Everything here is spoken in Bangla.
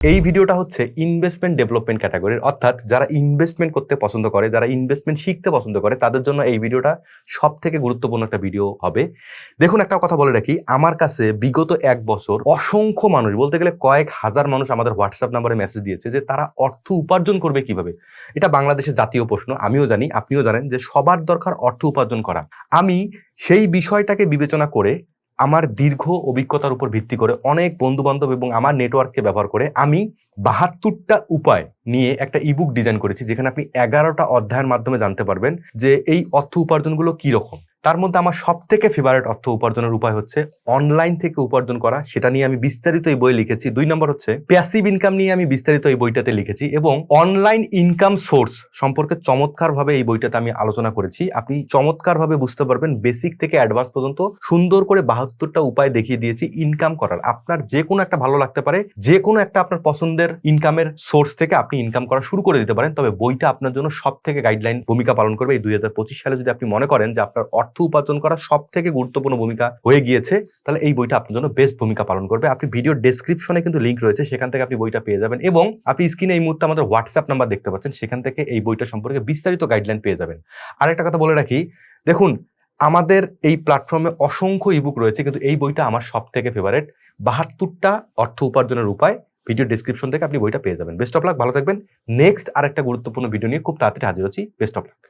এই ভিডিওটা হচ্ছে ইনভেস্টমেন্ট ডেভেলপমেন্ট ক্যাটাগরির অর্থাৎ যারা ইনভেস্টমেন্ট করতে পছন্দ করে, যারা ইনভেস্টমেন্ট শিখতে পছন্দ করে, তাদের জন্য এই ভিডিওটা সব থেকে গুরুত্বপূর্ণ একটা ভিডিও হবে। দেখুন, একটা কথা বলে রাখি, আমার কাছে বিগত এক বছর অসংখ্য মানুষ, বলতে গেলে কয়েক হাজার মানুষ আমাদের হোয়াটসঅ্যাপ নাম্বারে মেসেজ দিয়েছে যে তারা অর্থ উপার্জন করবে কীভাবে। এটা বাংলাদেশের জাতীয় প্রশ্ন, আমিও জানি, আপনিও জানেন যে সবার দরকার অর্থ উপার্জন করা। আমি সেই বিষয়টাকে বিবেচনা করে আমার দীর্ঘ অভিজ্ঞতার উপর ভিত্তি করে অনেক বন্ধুবান্ধব এবং আমার নেটওয়ার্ককে ব্যবহার করে আমি বাহাত্তরটা উপায় নিয়ে একটা ইবুক ডিজাইন করেছি, যেখানে আপনি এগারোটা অধ্যায়ের মাধ্যমে জানতে পারবেন যে এই অর্থ উপার্জনগুলো কী রকম তার মধ্যে আমার সব থেকে ফেভারিট অর্থ উপার্জনের উপায় হচ্ছে অনলাইন থেকে উপার্জন করা। সেটা নিয়ে আমি বিস্তারিত এই বই লিখেছি। দুই নম্বর হচ্ছে প্যাসিভ ইনকাম নিয়ে আমি বিস্তারিত এই বইটাতে লিখেছি এবং অনলাইন ইনকাম সোর্স সম্পর্কে চমৎকারভাবে এই বইটাতে আমি আলোচনা করেছি। আপনি চমৎকারভাবে বুঝতে পারবেন বেসিক থেকে অ্যাডভান্স পর্যন্ত সুন্দর করে বাহাত্তরটা উপায় দেখিয়ে দিয়েছি ইনকাম করার। আপনার যে কোনো একটা ভালো লাগতে পারে যে কোনো একটা আপনার পছন্দের ইনকামের সোর্স থেকে আপনি ইনকাম করা শুরু করে দিতে পারেন। তবে বইটা আপনার জন্য সব থেকে গাইডলাইন ভূমিকা পালন করবে। এই দুই হাজার পঁচিশ সালে যদি আপনি মনে করেন যে আপনার অর্থ উপার্জন করা সব থেকে গুরুত্বপূর্ণ ভূমিকা হয়ে গিয়েছে, তাহলে এই বইটা আপনার জন্য বেস্ট ভূমিকা পালন করবে। আপনি ভিডিও ডেসক্রিপশনে কিন্তু লিঙ্ক রয়েছে, সেখান থেকে আপনি বইটা পেয়ে যাবেন এবং আপনি স্ক্রিনে এই মুহূর্তে আমাদের হোয়াটসঅ্যাপ নাম্বার দেখতে পাচ্ছেন, সেখান থেকে এই বইটা সম্পর্কে বিস্তারিত গাইডলাইন পেয়ে যাবেন। আরেকটা কথা বলে রাখি, দেখুন, আমাদের এই প্ল্যাটফর্মে অসংখ্য ইবুক রয়েছে, কিন্তু এই বইটা আমার সব থেকে ফেভারেট বাহাত্তরটা অর্থ উপার্জনের উপায় ভিডিও ডিসক্রিপশন থেকে আপনি বইটা পেয়ে যাবেন। বেস্ট অফ লাক ভালো থাকবেন। নেক্সট আরেকটা গুরুত্বপূর্ণ ভিডিও নিয়ে খুব তাড়াতাড়ি হাজির হচ্ছি। Best of luck